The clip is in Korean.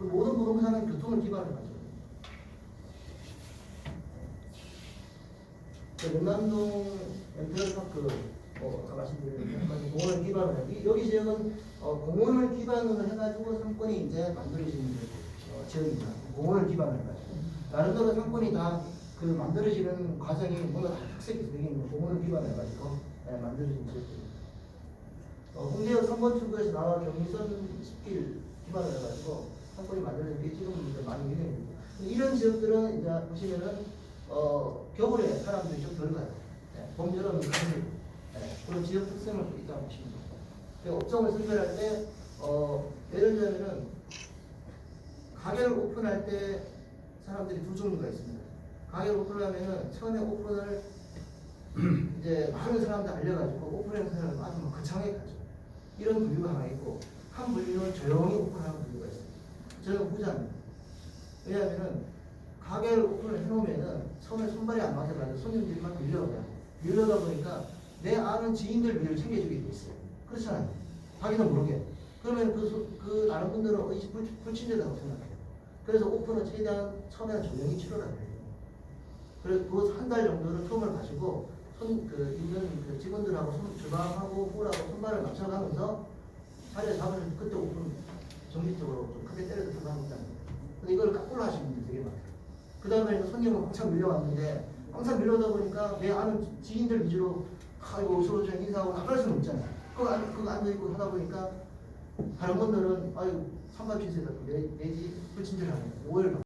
그 모든 부동산은 교통을 기반으로 가죠. 그 연남동 엔터파크 뭐 아까 말씀드린 것처럼 공원을 기반으로 해요. 이- 여기 지역은 어, 공원을 기반으로 해가지고 상권이 이제 만들어지는 어, 지역입니다. 공원을 기반으로 해가지고 나름대로 상권이 다 그 만들어지는 과정이 뭔가 다 특색이 있어요. 이게 공원을 기반으로 해가지고 예, 만들어진 지역입니다. 어, 홍대역 3번 출구에서 나와 경의선 숲길 기반으로 해가지고 상권이 만들어진 게 지금 이제 많이 유명해집니다. 이런 지역들은 이제 보시면은 어, 겨울에 사람들이 좀 덜 가요. 예, 봄, 여름은 가는 예, 그런 지역 특성을 또 있다고 보시면 됩니다. 그 업종을 선별할 때 어, 예를 들면은 가게를 오픈할 때 사람들이 두 종류가 있습니다. 가게를 오픈하면은 처음에 오픈을 이제 많은 사람들 알려가지고 오픈하는 사람을 막 거창하게 가죠. 이런 분류가 하나 있고 한 분류는 조용히 오픈하는 분류가 있어요. 저는 후자입니다. 왜냐하면은 가게를 오픈을 해놓으면은 처음에 손발이 안 맞아가지고 손님들이 막 밀려가요. 밀려다 보니까 내 아는 지인들 위를 챙겨주게 돼 있어요. 그렇잖아요. 자기도 모르게. 그러면 그, 소- 그 다른 분들은 어, 이 불, 불친절하다고 생각해요. 그래서 오픈은 최대한 처음에는 조용히 치러라고 해요. 그래서 그 한 달 정도는 틈을 가지고 손, 그, 있는 그 직원들하고 손, 주방하고 홀하고 손발을 맞춰가면서 자리를 잡으면 그때 오픈 정기적으로 좀 크게 때려서 들어갑니다. 근데 이걸 거꾸로 하시는 분들 되게 많아요. 그 다음에 손님은 한참 밀려왔는데 항상 밀려오다 보니까 내 아는 지- 지인들 위주로 아이고 어서오세요 인사하고 나갈 수는 없잖아요. 그거, 안- 그거 앉아있고 하다 보니까 다른 분들은 아유 신세가 내, 내지 불친절하네 오해를